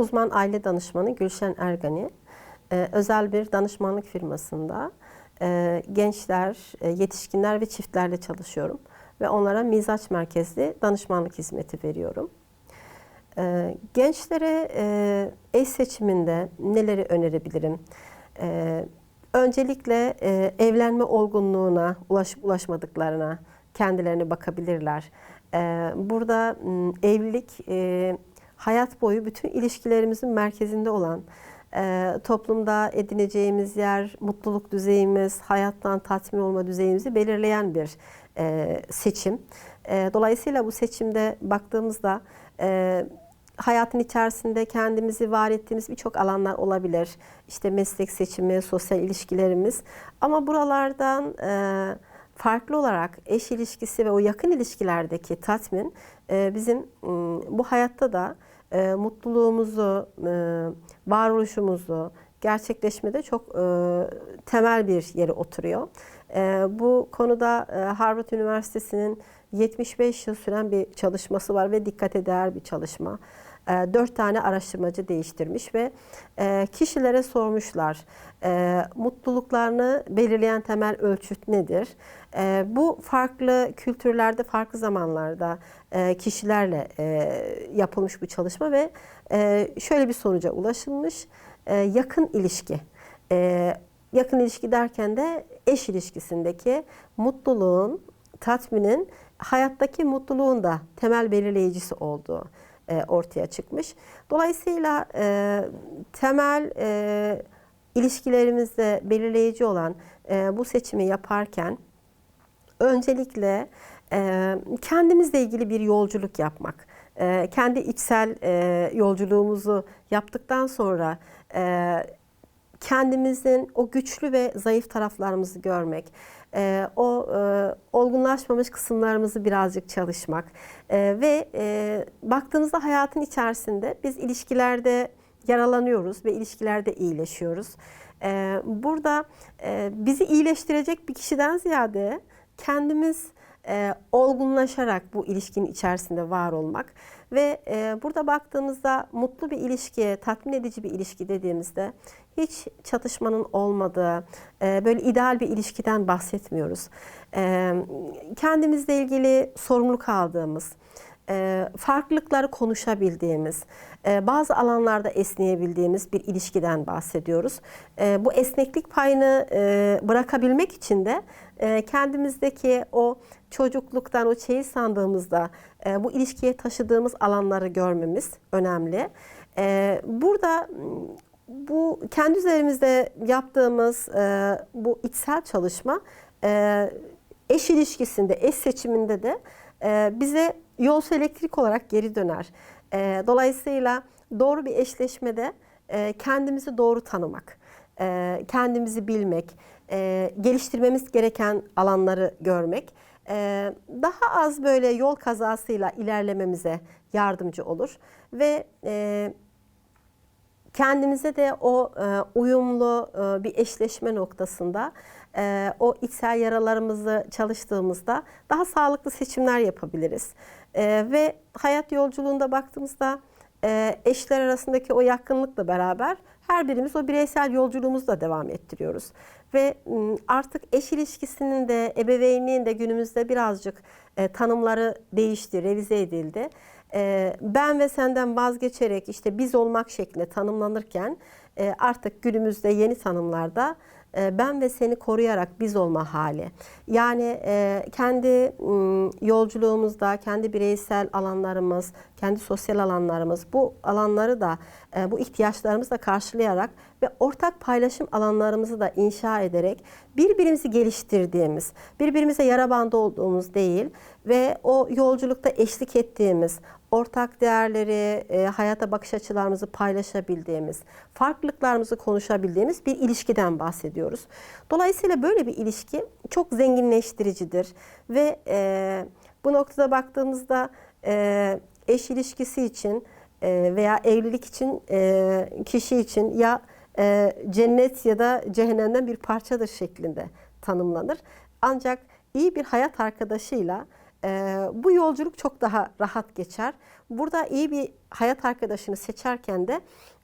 Uzman aile danışmanı Gülşen Ergani. Ee, Özel bir danışmanlık firmasında e, gençler, e, yetişkinler ve çiftlerle çalışıyorum. Ve onlara mizaç merkezli danışmanlık hizmeti veriyorum. Gençlere e, eş seçiminde neleri önerebilirim? Öncelikle e, evlenme olgunluğuna ulaşıp ulaşmadıklarına kendilerine bakabilirler. Burada evlilik e, hayat boyu bütün ilişkilerimizin merkezinde olan, e, toplumda edineceğimiz yer, mutluluk düzeyimiz, hayattan tatmin olma düzeyimizi belirleyen bir e, seçim. E, Dolayısıyla bu seçimde baktığımızda e, hayatın içerisinde kendimizi var ettiğimiz birçok alanlar olabilir. İşte meslek seçimi, sosyal ilişkilerimiz. Ama buralardan e, farklı olarak eş ilişkisi ve o yakın ilişkilerdeki tatmin bizim m, bu hayatta da e, mutluluğumuzu, e, varoluşumuzu gerçekleşmede çok temel bir yere oturuyor. E, bu konuda Harvard Üniversitesi'nin 75 yıl süren bir çalışması var ve dikkate değer bir çalışma. E, Dört tane araştırmacı değiştirmiş ve e, kişilere sormuşlar e, mutluluklarını belirleyen temel ölçüt nedir? Bu farklı kültürlerde, farklı zamanlarda kişilerle yapılmış bu çalışma ve şöyle bir sonuca ulaşılmış. Yakın ilişki. Yakın ilişki derken de eş ilişkisindeki mutluluğun, tatminin hayattaki mutluluğun da temel belirleyicisi olduğu e, ortaya çıkmış. Dolayısıyla e, temel e, ilişkilerimizde belirleyici olan e, bu seçimi yaparken öncelikle e, kendimizle ilgili bir yolculuk yapmak, e, kendi içsel e, yolculuğumuzu yaptıktan sonra e, kendimizin o güçlü ve zayıf taraflarımızı görmek, e, o e, olgunlaşmamış kısımlarımızı birazcık çalışmak e, ve e, baktığımızda hayatın içerisinde biz ilişkilerde yaralanıyoruz ve ilişkilerde iyileşiyoruz. E, burada e, bizi iyileştirecek bir kişiden ziyade kendimiz e, olgunlaşarak bu ilişkinin içerisinde var olmak ve e, burada baktığımızda mutlu bir ilişki, tatmin edici bir ilişki dediğimizde hiç çatışmanın olmadığı, e, böyle ideal bir ilişkiden bahsetmiyoruz. E, kendimizle ilgili sorumluluk aldığımız, e, farklılıkları konuşabildiğimiz, e, bazı alanlarda esneyebildiğimiz bir ilişkiden bahsediyoruz. E, bu esneklik payını e, bırakabilmek için de e, kendimizdeki o çocukluktan, o çeyiz sandığımızda e, bu ilişkiye taşıdığımız alanları görmemiz önemli. E, burada bu kendi üzerimizde yaptığımız e, bu içsel çalışma e, eş ilişkisinde, eş seçiminde de e, bize yolcu elektrik olarak geri döner. E, dolayısıyla doğru bir eşleşmede e, kendimizi doğru tanımak, e, kendimizi bilmek, e, geliştirmemiz gereken alanları görmek e, daha az böyle yol kazasıyla ilerlememize yardımcı olur ve e, kendimize de o e, uyumlu e, bir eşleşme noktasında e, o içsel yaralarımızı çalıştığımızda daha sağlıklı seçimler yapabiliriz. E, ve hayat yolculuğunda baktığımızda e, eşler arasındaki o yakınlıkla beraber her birimiz o bireysel yolculuğumuzu da devam ettiriyoruz. Ve artık eş ilişkisinin de ebeveynliğin de günümüzde birazcık e, tanımları değişti, revize edildi. E, ben ve senden vazgeçerek işte biz olmak şeklinde tanımlanırken e, artık günümüzde yeni tanımlarda ben ve seni koruyarak biz olma hali. Yani e, kendi yolculuğumuzda, kendi bireysel alanlarımız, kendi sosyal alanlarımız bu alanları da e, bu ihtiyaçlarımızı da karşılayarak ve ortak paylaşım alanlarımızı da inşa ederek birbirimizi geliştirdiğimiz, birbirimize yara bandı olduğumuz değil ve o yolculukta eşlik ettiğimiz, ortak değerleri, e, hayata bakış açılarımızı paylaşabildiğimiz, farklılıklarımızı konuşabildiğimiz bir ilişkiden bahsediyoruz. Dolayısıyla böyle bir ilişki çok zenginleştiricidir ve e, bu noktada baktığımızda e, eş ilişkisi için e, veya evlilik için e, kişi için ya e, cennet ya da cehennemden bir parçadır şeklinde tanımlanır. Ancak iyi bir hayat arkadaşıyla e, bu yolculuk çok daha rahat geçer. Burada iyi bir hayat arkadaşını seçerken de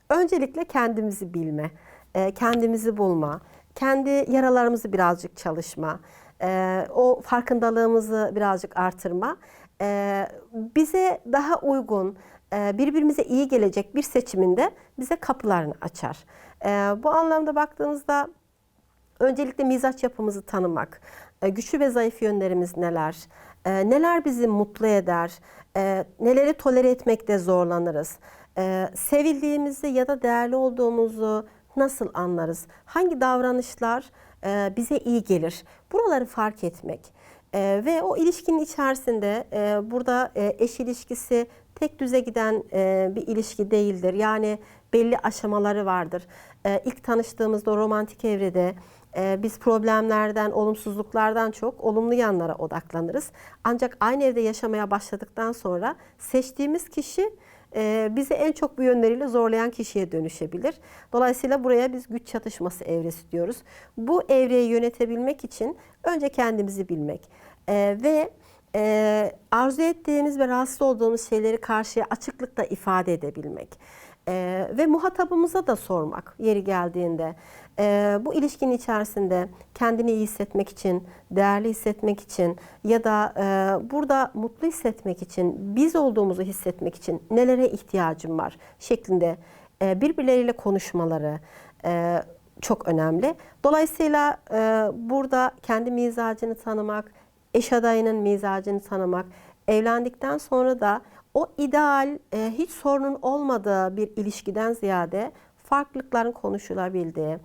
öncelikle kendimizi bilme, e, kendimizi bulma, kendi yaralarımızı birazcık çalışma, e, o farkındalığımızı birazcık artırma e, bize daha uygun, e, birbirimize iyi gelecek bir seçiminde bize kapılarını açar. E, bu anlamda baktığımızda öncelikle mizaç yapımızı tanımak, e, güçlü ve zayıf yönlerimiz neler, e, neler bizi mutlu eder, e, neleri tolere etmekte zorlanırız, e, sevildiğimizi ya da değerli olduğumuzu nasıl anlarız, hangi davranışlar e, bize iyi gelir, buraları fark etmek. E, ve o ilişkinin içerisinde e, burada e, eş ilişkisi tek düze giden e, bir ilişki değildir. Yani belli aşamaları vardır. E, ilk tanıştığımızda romantik evrede biz problemlerden, olumsuzluklardan çok olumlu yanlara odaklanırız. Ancak aynı evde yaşamaya başladıktan sonra seçtiğimiz kişi e, bizi en çok bu yönleriyle zorlayan kişiye dönüşebilir. Dolayısıyla buraya biz güç çatışması evresi diyoruz. Bu evreyi yönetebilmek için önce kendimizi bilmek e, ve e, arzu ettiğimiz ve rahatsız olduğumuz şeyleri karşıya açıklıkla ifade edebilmek. E, ve muhatabımıza da sormak yeri geldiğinde. E, bu ilişkinin içerisinde kendini iyi hissetmek için, değerli hissetmek için ya da e, burada mutlu hissetmek için, biz olduğumuzu hissetmek için nelere ihtiyacım var şeklinde e, birbirleriyle konuşmaları e, çok önemli. Dolayısıyla e, burada kendi mizacını tanımak, eş adayının mizacını tanımak, evlendikten sonra da o ideal, e, hiç sorunun olmadığı bir ilişkiden ziyade farklılıkların konuşulabildiği,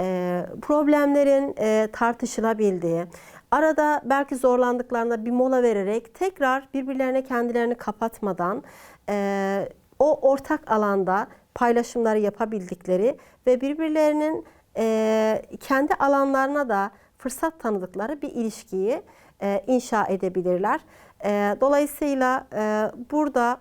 e, problemlerin e, tartışılabildiği, arada belki zorlandıklarında bir mola vererek tekrar birbirlerine kendilerini kapatmadan e, o ortak alanda paylaşımları yapabildikleri ve birbirlerinin e, kendi alanlarına da fırsat tanıdıkları bir ilişkiyi e, inşa edebilirler. E, dolayısıyla e, burada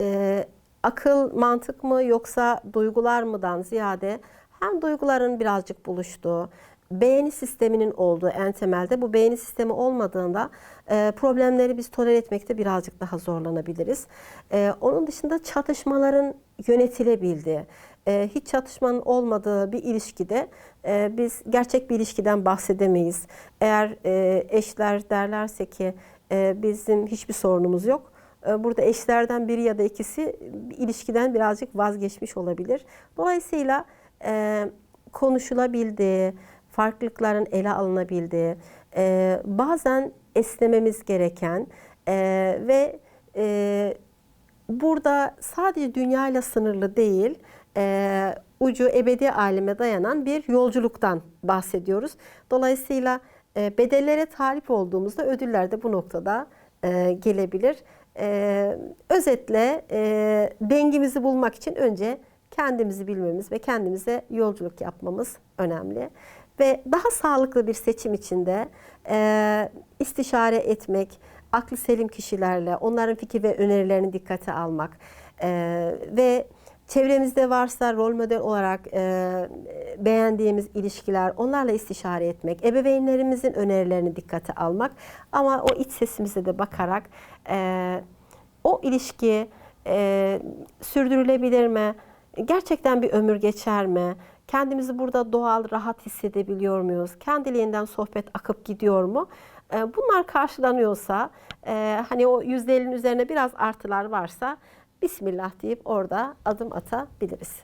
e, akıl, mantık mı yoksa duygular mıdan ziyade hem duyguların birazcık buluştuğu, beğeni sisteminin olduğu en temelde bu beğeni sistemi olmadığında e, problemleri biz tolere etmekte birazcık daha zorlanabiliriz. E, onun dışında çatışmaların yönetilebildiği, e, hiç çatışmanın olmadığı bir ilişkide e, biz gerçek bir ilişkiden bahsedemeyiz. Eğer e, eşler derlerse ki e, bizim hiçbir sorunumuz yok. E, Burada eşlerden biri ya da ikisi ilişkiden birazcık vazgeçmiş olabilir. Dolayısıyla e, konuşulabildiği, farklılıkların ele alınabildiği, e, bazen esnememiz gereken e, ve e, burada sadece dünyayla sınırlı değil, e, ucu ebedi aleme dayanan bir yolculuktan bahsediyoruz. Dolayısıyla e, bedellere talip olduğumuzda ödüller de bu noktada e, gelebilir. E, özetle e, dengimizi bulmak için önce kendimizi bilmemiz ve kendimize yolculuk yapmamız önemli. Ve daha sağlıklı bir seçim içinde e, istişare etmek, aklı selim kişilerle onların fikir ve önerilerini dikkate almak e, ve çevremizde varsa rol model olarak e, beğendiğimiz ilişkiler onlarla istişare etmek, ebeveynlerimizin önerilerini dikkate almak ama o iç sesimize de bakarak e, o ilişki e, sürdürülebilir mi? Gerçekten bir ömür geçer mi? Kendimizi burada doğal, rahat hissedebiliyor muyuz? Kendiliğinden sohbet akıp gidiyor mu? E, Bunlar karşılanıyorsa, e, hani o %50'nin üzerine biraz artılar varsa Bismillah deyip orada adım atabiliriz.